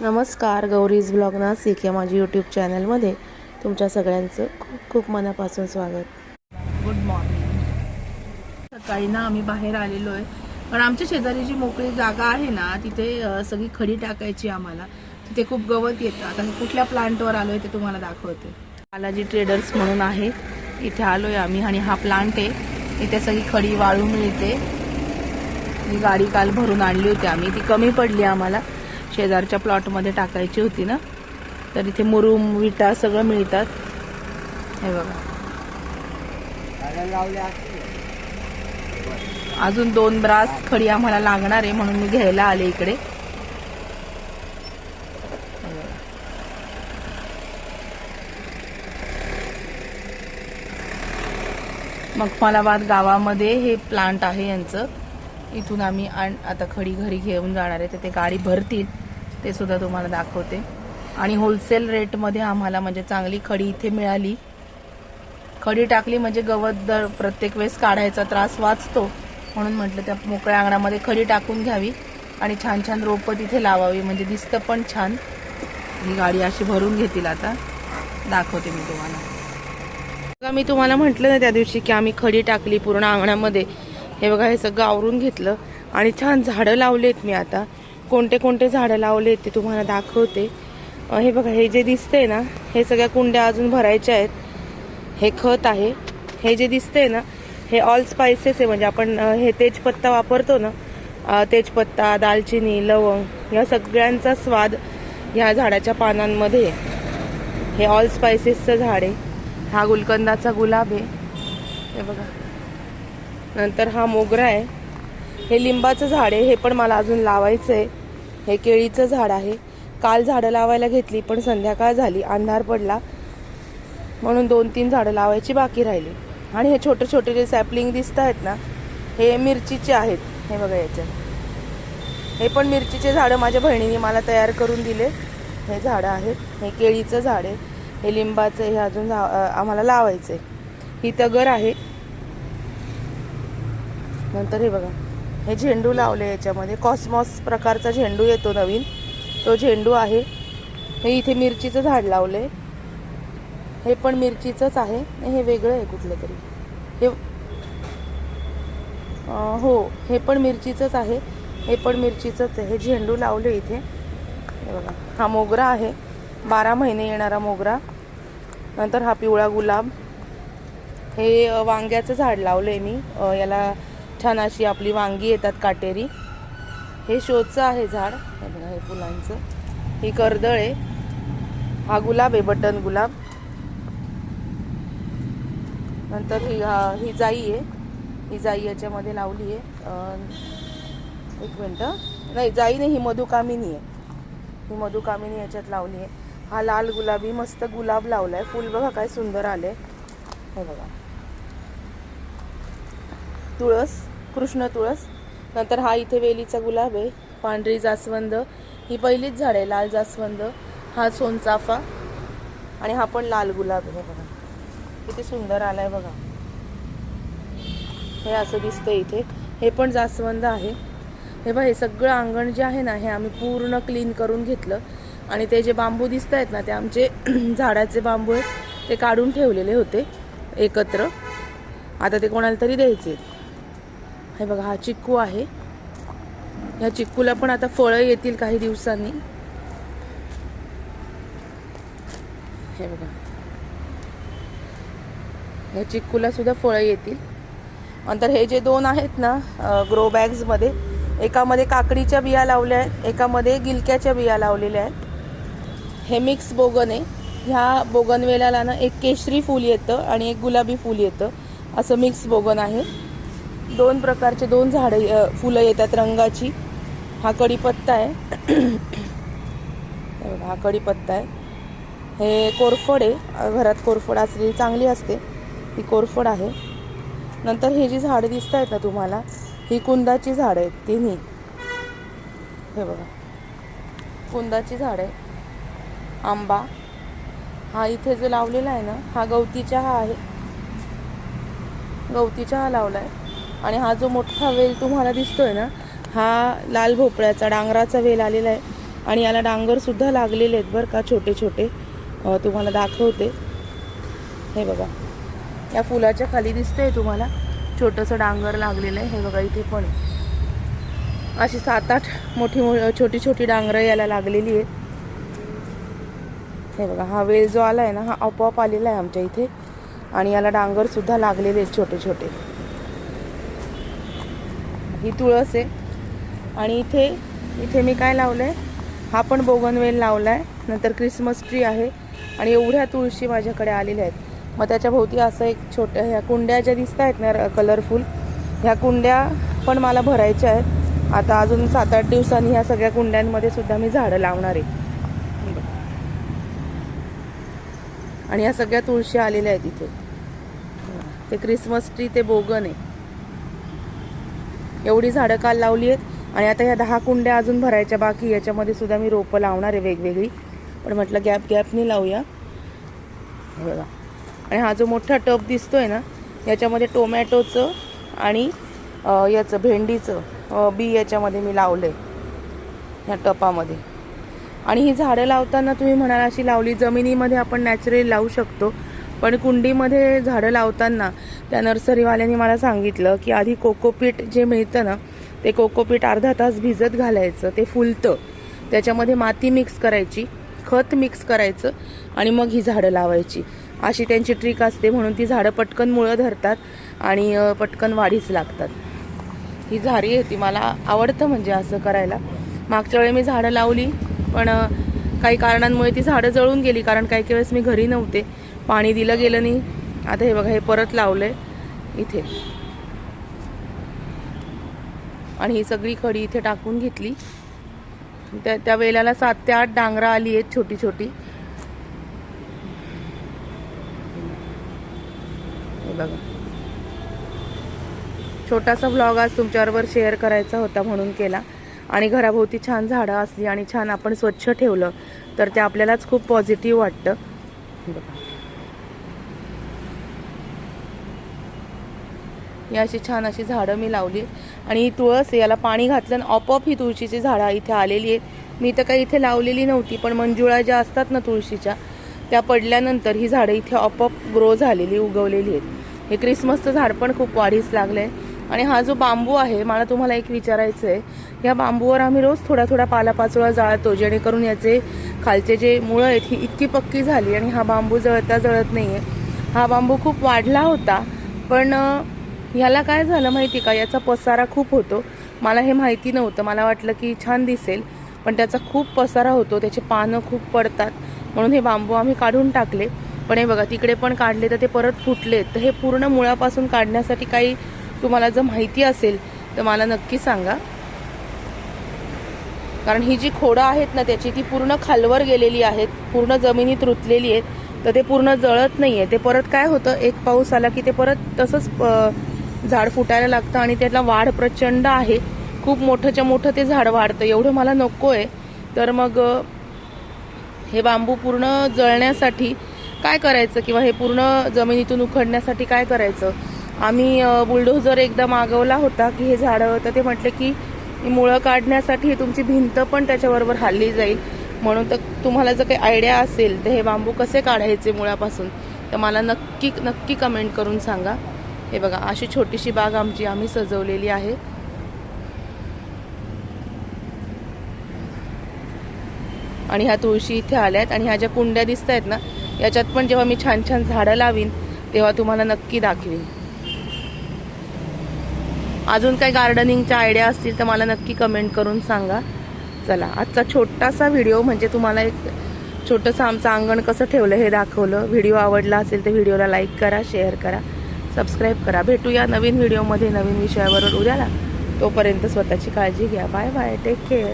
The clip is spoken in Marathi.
नमस्कार गौरीज ब्लॉग नाशिक या माझ्या यूट्यूब चॅनलमध्ये तुमच्या सगळ्यांचं खूप खूप मनापासून स्वागत. गुड मॉर्निंग सकाळी ना आम्ही बाहेर आलेलो आहे पण आमच्या शेजारी जी मोकळी जागा आहे ना तिथे सगळी खडी टाकायची आम्हाला. तिथे खूप गवत येतं. आता कुठल्या प्लांटवर आलोय ते तुम्हाला दाखवते. बालाजी ट्रेडर्स म्हणून आहे इथे आलोय आम्ही आणि हा प्लांट आहे. इथे सगळी खडी वाळू मिळते. ही गाडी काल भरून आणली होती आम्ही. ती कमी पडली आम्हाला. शेजारच्या प्लॉटमध्ये टाकायची होती ना? तर इथे मुरुम विटा सगळं मिळतात. हे बघा. अजून दोन ब्रास खडी आम्हाला लागणार आहे म्हणून मी घ्यायला आले इकडे. मखमालाबाद गावामध्ये हे प्लांट आहे यांचं. इथून आम्ही आता खडी घरी घेऊन जाणार आहे. तर ते गाडी भरतील. ते सुद्धा तुम्हाला दाखवते. आणि होलसेल रेटमध्ये आम्हाला म्हणजे चांगली खडी इथे मिळाली. खडी टाकली म्हणजे गवत दर प्रत्येक वेळेस काढायचा त्रास वाचतो. म्हणून म्हटलं त्या मोकळ्या अंगणामध्ये खडी टाकून घ्यावी आणि छान छान रोपं तिथे लावावी. म्हणजे दिसतं पण छान. ही गाडी अशी भरून घेतील आता. दाखवते मी तुम्हाला. बघा मी तुम्हाला म्हटलं ना त्या दिवशी की आम्ही खडी टाकली पूर्ण अंगणामध्ये. हे बघा हे सगळं आवरून घेतलं. आणि छान झाडं लावलेत मी आता. कोणते कोणते झाडं लावले ते तुम्हाला दाखवते. हे बघा हे जे दिसतंय ना हे सगळ्या कुंड्या अजून भरायच्या आहेत. हे खत आहे. हे जे दिसतंय ना हे ऑल स्पायसेस आहे. म्हणजे आपण हे तेजपत्ता वापरतो ना तेजपत्ता दालचिनी लवंग या सगळ्यांचा स्वाद ह्या झाडाच्या पानांमध्ये हे ऑल स्पायसेसचं झाड आहे. हा गुलकंदाचा गुलाब आहे. हे बघा. नंतर हा मोगरा आहे. हे लिंबाचं झाड आहे हे पण मला अजून लावायचं आहे हे केळीचं झाड आहे. काल झाडं लावायला घेतली पण संध्याकाळ झाली अंधार पडला. म्हणून दोन तीन झाडं लावायची बाकी राहिली. आणि हे छोटे छोटे जे सॅपलिंग दिसत आहेत ना हे मिरचीचे आहेत. हे बघा याच्यात. हे पण मिरचीचे झाडं माझ्या बहिणीने मला तयार करून दिले. हे झाडं आहेत. हे केळीचं झाड आहे. हे लिंबाचं हे अजून झा- आम्हाला लावायचं आहे ही तगर आहे. नंतर हे बघा. हे झेंडू लावले याच्यामध्ये. कॉस्मॉस प्रकारचा झेंडू येतो नवीन. तो झेंडू आहे. हे इथे मिरचीचं झाड लावले हे पण मिरचीचंच आहे. हे वेगळं आहे कुठलं तरी. हे हो हे पण मिरचीचंच आहे. हे पण मिरचीचंच आहे. हे झेंडू लावले इथे. हे बघा. हा मोगरा आहे. बारा महिने येणारा मोगरा. नंतर हा पिवळा गुलाब. हे वांग्याचं झाड लावलं आहे मी याला छान अशी आपली वांगी येतात काटेरी. हे शोचं आहे झाड. हे बघा हे फुलांचं. ही कर्दळ आहे. हा गुलाब आहे बटन गुलाब. नंतर ही ही जाई आहे. ही जाई याच्यामध्ये लावली आहे. एक मिनटं नाही जाई नाही ही मधुकामिनी आहे. ही मधुकामिनी याच्यात लावली आहे. हा लाल गुलाबी मस्त गुलाब लावला आहे फुल बघा काय सुंदर आले हे बघा. तुळस कृष्ण तुळस. नंतर हा इथे वेलीचा गुलाब आहे पांढरी जास्वंद. ही पहिलीच झाड आहे लाल जास्वंद. हा सोनचाफा. आणि हा पण लाल गुलाब आहे बघा. किती सुंदर आलाय बघा. हे असं दिसतंय इथे. हे पण जास्वंद आहे. हे बघा हे सगळं अंगण जे आहे ना हे आम्ही पूर्ण क्लीन करून घेतलं. आणि ते जे बांबू दिसत आहेत ना ते आमचे झाडाचे बांबू आहेत. ते काढून ठेवलेले होते एकत्र. आता ते कोणाला तरी द्यायचे हे बघा हा चिक्कू आहे. ह्या चिक्कूला पण आता फळं येतील काही दिवसांनी. हे बघा. ह्या चिक्कूला सुद्धा फळं येतील. नंतर हे जे दोन आहेत ना ग्रो बॅग्समध्ये एकामध्ये काकडीच्या बिया लावल्या आहेत एकामध्ये गिलक्याच्या बिया लावलेल्या आहेत. हे मिक्स बोगन. आहे ह्या बोगनवेलाला ना एक केशरी फूल येतं आणि एक गुलाबी फूल येतं. असं मिक्स बोगन आहे. दोन प्रकारचे दोन झाडं फुलं येतात रंगाची. हा कढीपत्ता आहे. हे बघा, हा कढीपत्ता आहे. हे कोरफड आहे. घरात कोरफड असलेली चांगली असते. ही कोरफड आहे. नंतर हे जी झाडं दिसत आहेत ना तुम्हाला ही कुंदाची झाडं आहेत तिन्ही. हे बघा. कुंदाची झाड आहे आंबा. हा इथे जो लावलेला आहे ना हा गवती चहा आहे. गवती चहा लावला आहे आणि हा जो मोठा वेल तुम्हाला दिसतोय ना हा लाल भोपळ्याचा डांगराचा वेल आलेला आहे. आणि याला डांगरसुद्धा लागलेले आहेत बरं का छोटे छोटे तुम्हाला दाखवते. हे बघा. या फुलाच्या खाली दिसतंय तुम्हाला. छोटंसं डांगर लागलेलं आहे. हे बघा इथे पण आहे. अशी सात आठ मोठी मो- छोटी छोटी डांगरं याला लागलेली आहेत. हे बघा हा वेल जो आला आहे ना हा आपोआप आलेला आहे आमच्या इथे. आणि याला डांगरसुद्धा लागलेले आहेत छोटे छोटे ही तुळस आहे. आणि इथे इथे मी काय लावलं आहे हा पण बोगनवेल लावला आहे नंतर क्रिसमस ट्री आहे. आणि एवढ्या तुळशी माझ्याकडे आलेल्या आहेत. मग त्याच्या भोवती असं एक छोट्या ह्या कुंड्या ज्या दिसत आहेत ना कलरफुल ह्या कुंड्या पण मला भरायच्या आहेत. आता अजून सात आठ दिवसांनी ह्या सगळ्या कुंड्यांमध्ये सुद्धा मी झाडं लावणार आहे. आणि ह्या सगळ्या तुळशी आलेल्या आहेत इथे. ते क्रिसमस ट्री ते बोगन आहे. एवढी झाडं काल लावली आहेत. आणि आता ह्या दहा कुंड्या अजून भरायच्या बाकी याच्यामध्ये सुद्धा मी रोपं लावणार आहे वेगवेगळी. पण म्हटलं गॅप गॅपनी लावूया. बघा. आणि हा जो मोठा टब दिसतोय ना याच्यामध्ये टोमॅटोचं आणि याचं भेंडीचं बी याच्यामध्ये मी लावलं आहे ह्या टपामध्ये. आणि ही झाडं लावताना तुम्ही म्हणाल अशी लावली जमिनीमध्ये आपण नॅचरली लावू शकतो. पण कुंडीमध्ये झाडं लावताना त्या नर्सरीवाल्यांनी मला सांगितलं की आधी कोकोपीट जे मिळतं ना ते कोकोपीट अर्धा तास भिजत घालायचं ते फुलतं. त्याच्यामध्ये माती मिक्स करायची खत मिक्स करायचं आणि मग ही झाडं लावायची. अशी त्यांची ट्रिक असते म्हणून ती झाडं पटकन मुळं धरतात आणि पटकन वाढीस लागतात. ही झाडी आहे ती मला आवडतं म्हणजे असं करायला. मागच्या वेळी मी झाडं लावली पण काही कारणांमुळे ती झाडं जळून गेली कारण काही काही वेळेस मी घरी नव्हते. पाणी दिलं गेलं नाही. आता हे बघा हे परत लावलंय. इथे. आणि ही सगळी खडी इथे टाकून घेतली. त्या त्या वेळेला सात ते आठ डांगरा आली आहेत छोटी छोटी हे बघा. छोटासा व्लॉग आज तुमच्याबरोबर शेअर करायचा होता म्हणून केला. आणि घराभोवती छान झाडं असली आणि छान आपण स्वच्छ ठेवलं तर ते आपल्यालाच खूप पॉझिटिव्ह वाटतं. बघा. ही अशी छान अशी झाडं मी लावली. आणि ही तुळस आहे याला पाणी घातलं आणि आपोआप ही तुळशीची झाडं इथे आलेली आहेत. मी तर काही इथे लावलेली नव्हती पण मंजुळा ज्या असतात ना तुळशीच्या त्या पडल्यानंतर ही झाडं इथे आपोआप ग्रो झालेली उगवलेली आहेत. हे क्रिसमसचं झाड पण खूप वाढीस लागलं आहे आणि हा जो बांबू आहे मला तुम्हाला एक विचारायचं आहे या बांबूवर आम्ही रोज थोडा थोडा पालापाचोळा जाळतो जेणेकरून याचे खालचे जे मुळं आहेत ही इतकी पक्की झाली आणि हा बांबू जळता जळत नाही आहे हा बांबू खूप वाढला होता पण ह्याला काय झालं माहिती का? याचा पसारा खूप होतो. मला हे माहिती नव्हतं. मला वाटलं की छान दिसेल पण त्याचा खूप पसारा होतो. त्याचे पानं खूप पडतात. म्हणून हे बांबू आम्ही काढून टाकले. पण हे बघा तिकडे पण काढले तर ते परत फुटले. तर हे पूर्ण मुळापासून काढण्यासाठी काही तुम्हाला जर माहिती असेल तर मला नक्की सांगा. कारण ही जी खोडं आहेत ना त्याची ती पूर्ण खालवर गेलेली आहेत. पूर्ण जमिनीत रुतलेली आहेत. तर ते पूर्ण जळत नाहीये. ते परत काय होतं? एक पाऊस आला की ते परत तसंच झाड फुटायला लागतं आणि त्याला वाढ प्रचंड आहे. खूप मोठंच्या मोठं ते झाड वाढतं. एवढं मला नको आहे तर मग हे बांबू पूर्ण जळण्यासाठी काय करायचं किंवा हे पूर्ण जमिनीतून उखडण्यासाठी काय करायचं? आम्ही बुलडोझर एकदा मागवला होता की हे झाडं तर ते म्हटले की मुळं काढण्यासाठी तुमची भिंत पण त्याच्याबरोबर हल्ली जाईल. म्हणून तर तुम्हाला जर काही आयडिया असेल तर हे बांबू कसे काढायचे मुळापासून तर मला नक्की नक्की कमेंट करून सांगा. हे बघा अशी छोटीशी बाग आमची आम्ही सजवलेली आहे. आणि ह्या तुळशी इथे आल्यात आणि ह्या ज्या कुंड्या दिसत आहेत ना याच्यात पण जेव्हा मी छान छान झाडं लावीन तेव्हा तुम्हाला नक्की दाखवीन. अजून काही गार्डनिंगच्या आयडिया असतील तर मला नक्की कमेंट करून सांगा. चला आजचा छोटासा व्हिडिओ म्हणजे तुम्हाला एक छोटंसं आमचं अंगण कसं ठेवलं हे दाखवलं. व्हिडिओ आवडला असेल तर व्हिडिओला लाईक करा शेअर करा. सबस्क्राईब करा. भेटूया नवीन व्हिडिओमध्ये नवीन विषयावरून उद्याला. तोपर्यंत स्वतःची काळजी घ्या. Bye bye take care